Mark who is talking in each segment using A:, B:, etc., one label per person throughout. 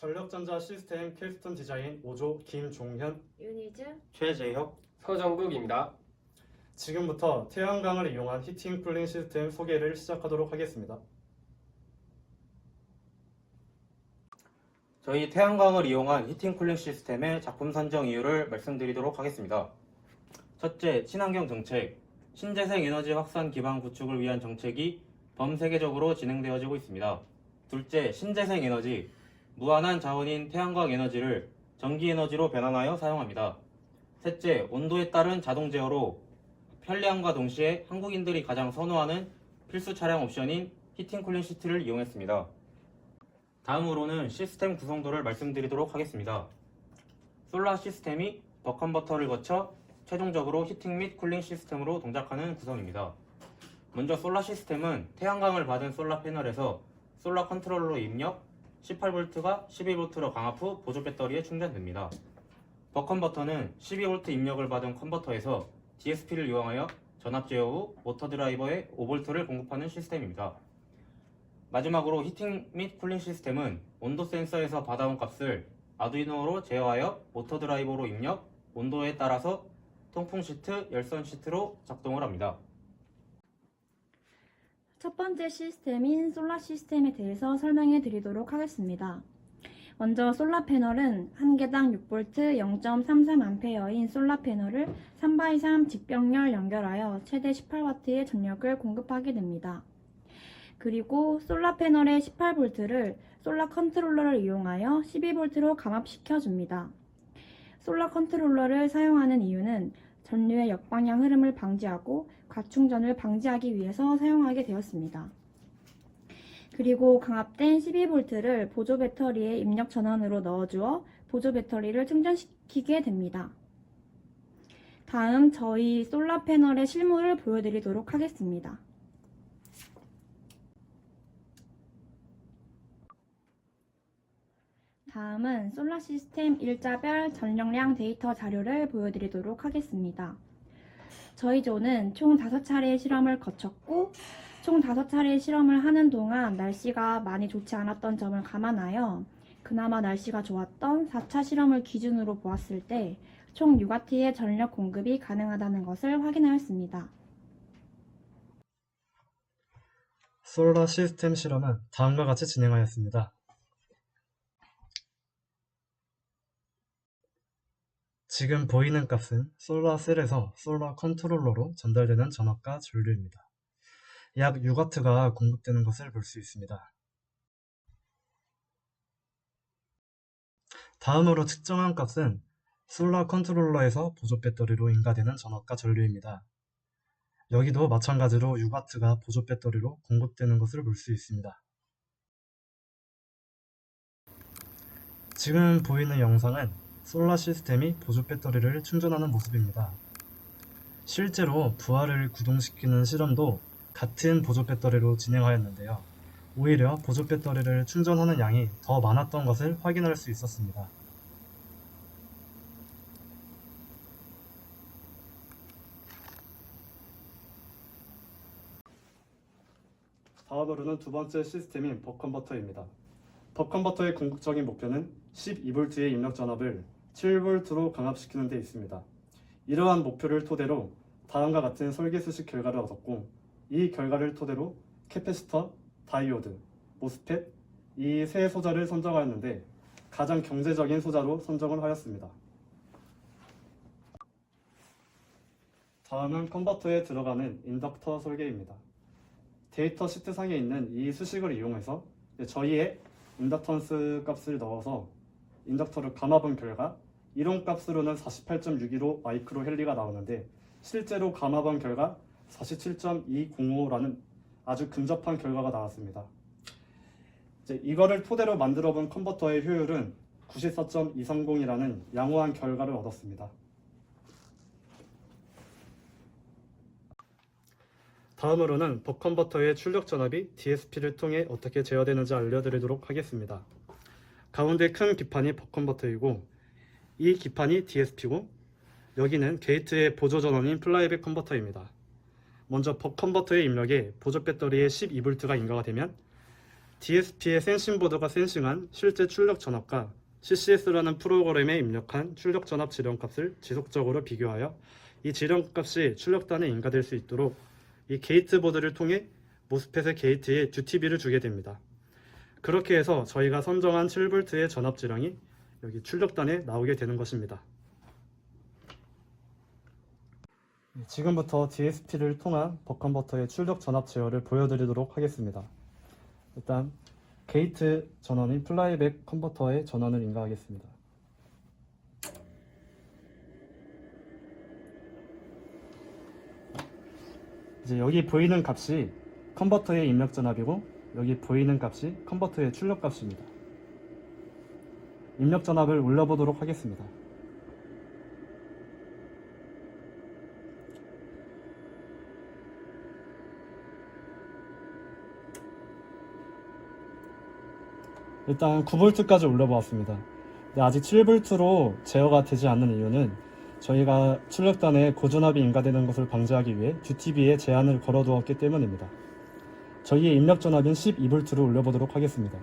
A: 전력전자 시스템 캡스톤 디자인 5조 김종현
B: 유니즈
C: 최재혁
D: 서정국입니다.
A: 지금부터 태양광을 이용한 히팅 쿨링 시스템 소개를 시작하도록 하겠습니다.
C: 저희 태양광을 이용한 히팅 쿨링 시스템의 작품 선정 이유를 말씀드리도록 하겠습니다. 첫째, 친환경 정책. 신재생 에너지 확산 기반 구축을 위한 정책이 범세계적으로 진행되어지고 있습니다. 둘째, 신재생 에너지. 무한한 자원인 태양광 에너지를 전기 에너지로 변환하여 사용합니다. 셋째, 온도에 따른 자동 제어로 편리함과 동시에 한국인들이 가장 선호하는 필수 차량 옵션인 히팅 쿨링 시트를 이용했습니다. 다음으로는 시스템 구성도를 말씀드리도록 하겠습니다. 솔라 시스템이 버컨버터를 거쳐 최종적으로 히팅 및 쿨링 시스템으로 동작하는 구성입니다. 먼저 솔라 시스템은 태양광을 받은 솔라 패널에서 솔라 컨트롤러로 입력, 18V가 12V로 강압 후 보조 배터리에 충전됩니다. 버 컨버터는 12V 입력을 받은 컨버터에서 DSP를 이용하여 전압 제어 후 모터 드라이버에 5V를 공급하는 시스템입니다. 마지막으로 히팅 및 쿨링 시스템은 온도 센서에서 받아온 값을 아두이노로 제어하여 모터 드라이버로 입력, 온도에 따라서 통풍 시트, 열선 시트로 작동을 합니다.
B: 첫 번째 시스템인 솔라 시스템에 대해서 설명해 드리도록 하겠습니다. 먼저 솔라 패널은 한 개당 6V 0.33A인 솔라 패널을 3x3 직병렬 연결하여 최대 18W의 전력을 공급하게 됩니다. 그리고 솔라 패널의 18V를 솔라 컨트롤러를 이용하여 12V로 감압시켜 줍니다. 솔라 컨트롤러를 사용하는 이유는 전류의 역방향 흐름을 방지하고 과충전을 방지하기 위해서 사용하게 되었습니다. 그리고 강압된 12V를 보조 배터리에 입력 전원으로 넣어주어 보조 배터리를 충전시키게 됩니다. 다음 저희 솔라 패널의 실물을 보여드리도록 하겠습니다. 다음은 솔라 시스템 일자별 전력량 데이터 자료를 보여드리도록 하겠습니다. 저희 조는 총 5차례의 실험을 거쳤고 총 5차례의 실험을 하는 동안 날씨가 많이 좋지 않았던 점을 감안하여 그나마 날씨가 좋았던 4차 실험을 기준으로 보았을 때총 6W의 전력 공급이 가능하다는 것을 확인하였습니다.
A: 솔라 시스템 실험은 다음과 같이 진행하였습니다. 지금 보이는 값은 솔라 셀에서 솔라 컨트롤러로 전달되는 전압과 전류입니다. 약 6W가 공급되는 것을 볼 수 있습니다. 다음으로 측정한 값은 솔라 컨트롤러에서 보조 배터리로 인가되는 전압과 전류입니다. 여기도 마찬가지로 6W가 보조 배터리로 공급되는 것을 볼 수 있습니다. 지금 보이는 영상은 솔라 시스템이 보조 배터리를 충전하는 모습입니다. 실제로 부하를 구동시키는 실험도 같은 보조 배터리로 진행하였는데요. 오히려 보조 배터리를 충전하는 양이 더 많았던 것을 확인할 수 있었습니다. 다음으로는 두 번째 시스템인 버컨버터입니다. 버컨버터의 궁극적인 목표는 12V의 입력 전압을 7V로 강압시키는 데 있습니다. 이러한 목표를 토대로 다음과 같은 설계 수식 결과를 얻었고 이 결과를 토대로 캐패시터, 다이오드, 모스펫 이 세 소자를 선정하였는데 가장 경제적인 소자로 선정을 하였습니다. 다음은 컨버터에 들어가는 인덕터 설계입니다. 데이터 시트 상에 있는 이 수식을 이용해서 저희의 인덕턴스 값을 넣어서 인덕터를 감아본 결과 이론 값으로는 48.615 마이크로 헬리가 나오는데 실제로 감아본 결과 47.205라는 아주 근접한 결과가 나왔습니다. 이제 이거를 토대로 만들어 본 컨버터의 효율은 94.230이라는 양호한 결과를 얻었습니다. 다음으로는 버컨버터의 출력 전압이 DSP를 통해 어떻게 제어되는지 알려드리도록 하겠습니다. 가운데 큰 기판이 버컨버터이고 이 기판이 DSP고 여기는 게이트의 보조 전원인 플라이백 컨버터입니다. 먼저 버 컨버터의 입력에 보조 배터리에 12V가 인가가 되면 DSP의 센싱 보드가 센싱한 실제 출력 전압과 CCS라는 프로그램에 입력한 출력 전압 지령값을 지속적으로 비교하여 이 지령값이 출력단에 인가될 수 있도록 이 게이트 보드를 통해 모스펫의 게이트에 듀티비를 주게 됩니다. 그렇게 해서 저희가 선정한 7V의 전압 지령이 여기 출력단에 나오게 되는 것입니다. 지금부터 DSP를 통한 버컨버터의 출력 전압 제어를 보여드리도록 하겠습니다. 일단 게이트 전원인 플라이백 컨버터의 전원을 인가하겠습니다. 이제 여기 보이는 값이 컨버터의 입력 전압이고 여기 보이는 값이 컨버터의 출력 값입니다. 입력 전압을 올려보도록 하겠습니다. 일단 9V까지 올려보았습니다. 근데 아직 7V로 제어가 되지 않는 이유는 저희가 출력단에 고전압이 인가되는 것을 방지하기 위해 듀티비에 제한을 걸어두었기 때문입니다. 저희의 입력 전압인 12V로 올려보도록 하겠습니다.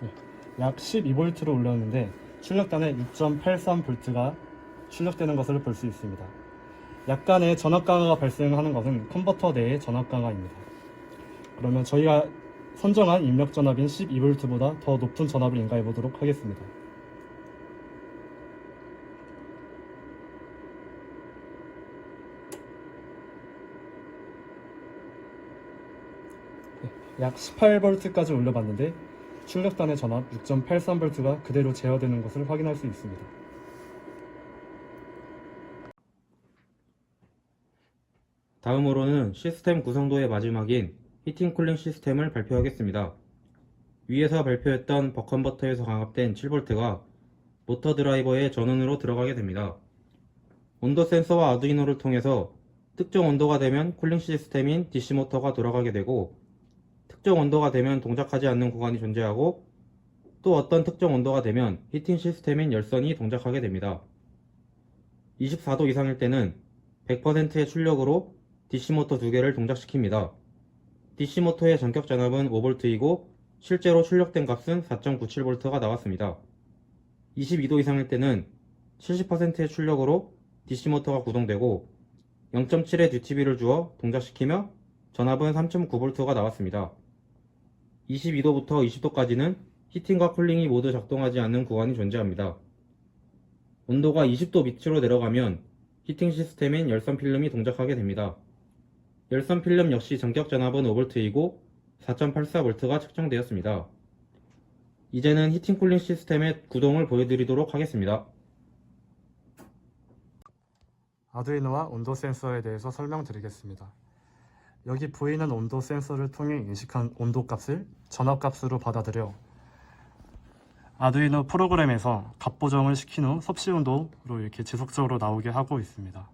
A: 네, 약 12V로 올렸는데 출력단에 6.83V가 출력되는 것을 볼 수 있습니다. 약간의 전압 강화가 발생하는 것은 컨버터 내의 전압 강화입니다. 그러면 저희가 선정한 입력 전압인 12V보다 더 높은 전압을 인가해 보도록 하겠습니다. 약 18V까지 올려봤는데 출력단의 전압 6.83V가 그대로 제어되는 것을 확인할 수 있습니다.
C: 다음으로는 시스템 구성도의 마지막인 히팅 쿨링 시스템을 발표하겠습니다. 위에서 발표했던 버 컨버터에서 강압된 7V가 모터 드라이버의 전원으로 들어가게 됩니다. 온도 센서와 아두이노를 통해서 특정 온도가 되면 쿨링 시스템인 DC 모터가 돌아가게 되고 특정 온도가 되면 동작하지 않는 구간이 존재하고 또 어떤 특정 온도가 되면 히팅 시스템인 열선이 동작하게 됩니다. 24도 이상일 때는 100%의 출력으로 DC 모터 두 개를 동작시킵니다. DC 모터의 전격 전압은 5V이고 실제로 출력된 값은 4.97V가 나왔습니다. 22도 이상일 때는 70%의 출력으로 DC 모터가 구동되고 0.7의 듀티비를 주어 동작시키며 전압은 3.9V가 나왔습니다. 22도부터 20도까지는 히팅과 쿨링이 모두 작동하지 않는 구간이 존재합니다. 온도가 20도 밑으로 내려가면 히팅 시스템인 열선 필름이 동작하게 됩니다. 열선 필름 역시 전격 전압은 5V이고 4.84V가 측정되었습니다. 이제는 히팅 쿨링 시스템의 구동을 보여드리도록 하겠습니다.
A: 아두이노와 온도 센서에 대해서 설명드리겠습니다. 여기 보이는 온도 센서를 통해 인식한 온도 값을 전압 값으로 받아들여 아두이노 프로그램에서 값 보정을 시킨 후 섭씨 온도로 이렇게 지속적으로 나오게 하고 있습니다.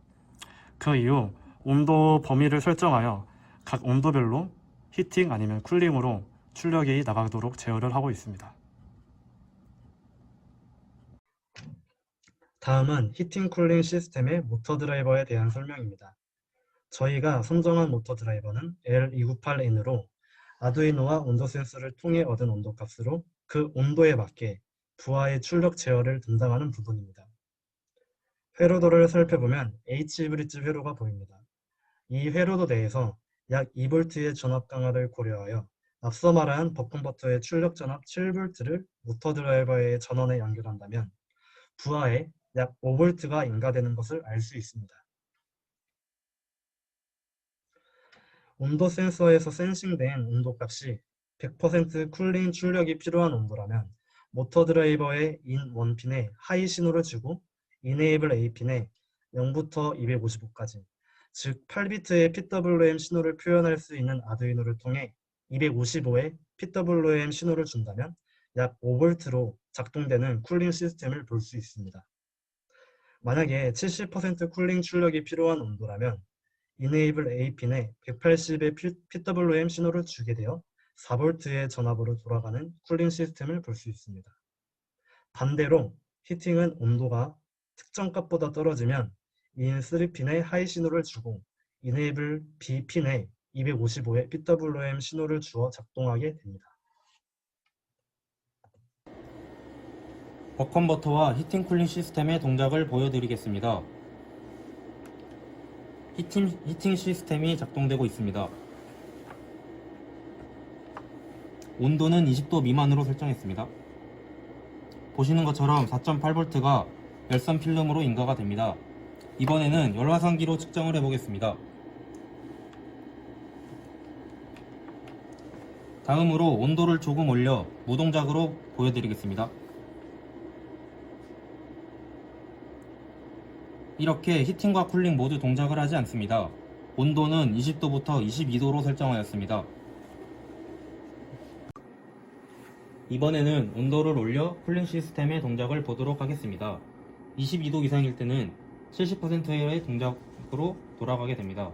A: 그 이후 온도 범위를 설정하여 각 온도별로 히팅 아니면 쿨링으로 출력이 나가도록 제어를 하고 있습니다. 다음은 히팅 쿨링 시스템의 모터 드라이버에 대한 설명입니다. 저희가 선정한 모터 드라이버는 L298N으로 아두이노와 온도 센서를 통해 얻은 온도 값으로 그 온도에 맞게 부하의 출력 제어를 담당하는 부분입니다. 회로도를 살펴보면 H브릿지 회로가 보입니다. 이 회로도 내에서 약 2V의 전압 강화를 고려하여 앞서 말한 버컨버터의 출력 전압 7V를 모터 드라이버의 전원에 연결한다면 부하에 약 5V가 인가되는 것을 알 수 있습니다. 온도 센서에서 센싱된 온도 값이 100% 쿨링 출력이 필요한 온도라면 모터 드라이버의 인 원 핀에 하이 신호를 주고 이네이블 A핀에 0부터 255까지 즉 8비트의 PWM 신호를 표현할 수 있는 아두이노를 통해 255의 PWM 신호를 준다면 약 5V로 작동되는 쿨링 시스템을 볼 수 있습니다. 만약에 70% 쿨링 출력이 필요한 온도라면 Enable A핀에 180의 PWM 신호를 주게 되어 4V의 전압으로 돌아가는 쿨링 시스템을 볼 수 있습니다. 반대로 히팅은 온도가 특정 값보다 떨어지면 인 3핀에 하이 신호를 주고 이네이블 B핀에 255의 PWM 신호를 주어 작동하게 됩니다.
C: 버컨버터와 히팅 쿨링 시스템의 동작을 보여드리겠습니다. 히팅, 히팅 시스템이 작동되고 있습니다. 온도는 20도 미만으로 설정했습니다. 보시는 것처럼 4.8V가 열선 필름으로 인가가 됩니다. 이번에는 열화상기로 측정을 해보겠습니다. 다음으로 온도를 조금 올려 무동작으로 보여드리겠습니다. 이렇게 히팅과 쿨링 모두 동작을 하지 않습니다. 온도는 20도부터 22도로 설정하였습니다. 이번에는 온도를 올려 쿨링 시스템의 동작을 보도록 하겠습니다. 22도 이상일 때는 70%의 동작으로 돌아가게 됩니다.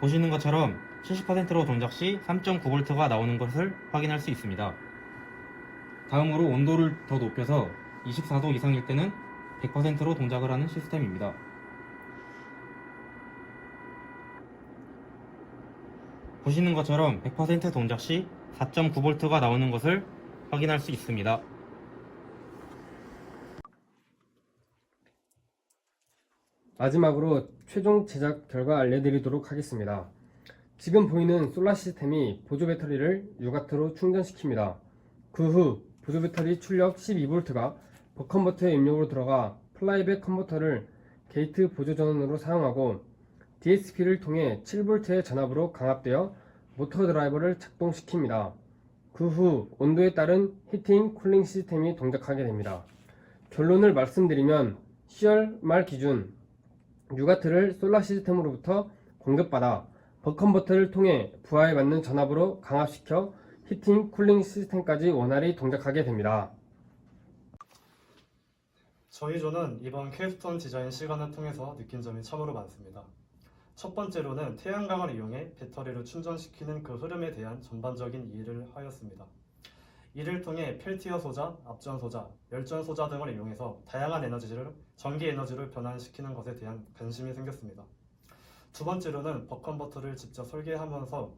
C: 보시는 것처럼 70%로 동작 시 3.9V가 나오는 것을 확인할 수 있습니다. 다음으로 온도를 더 높여서 24도 이상일 때는 100%로 동작을 하는 시스템입니다. 보시는 것처럼 100% 동작 시 4.9V가 나오는 것을 확인할 수 있습니다.
D: 마지막으로 최종 제작 결과 알려드리도록 하겠습니다. 지금 보이는 솔라 시스템이 보조 배터리를 유가트로 충전시킵니다. 그 후 보조 배터리 출력 12V가 버컨버터의 입력으로 들어가 플라이백 컨버터를 게이트 보조 전원으로 사용하고 DSP를 통해 7V의 전압으로 강압되어 모터 드라이버를 작동시킵니다. 그 후 온도에 따른 히팅, 쿨링 시스템이 동작하게 됩니다. 결론을 말씀드리면 10월 말 기준 유가트를 솔라 시스템으로부터 공급받아 버컨버터를 통해 부하에 맞는 전압으로 강압시켜 히팅, 쿨링 시스템까지 원활히 동작하게 됩니다.
A: 저희 조는 이번 퀘스톤 디자인 시간을 통해서 느낀 점이 참으로 많습니다. 첫 번째로는 태양광을 이용해 배터리를 충전시키는 그 흐름에 대한 전반적인 이해를 하였습니다. 이를 통해 펠티어 소자, 압전 소자, 열전 소자 등을 이용해서 다양한 에너지를 전기 에너지로 변환시키는 것에 대한 관심이 생겼습니다. 두 번째로는 버컨버터를 직접 설계하면서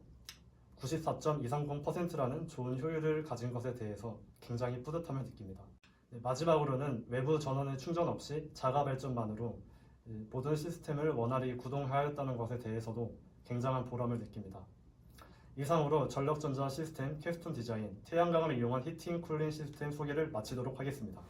A: 94.230%라는 좋은 효율을 가진 것에 대해서 굉장히 뿌듯함을 느낍니다. 네, 마지막으로는 외부 전원의 충전 없이 자가 발전만으로 이 모든 시스템을 원활히 구동하였다는 것에 대해서도 굉장한 보람을 느낍니다. 이상으로 전력전자 시스템 캡스톤 디자인, 태양광을 이용한 히팅 쿨링 시스템 소개를 마치도록 하겠습니다.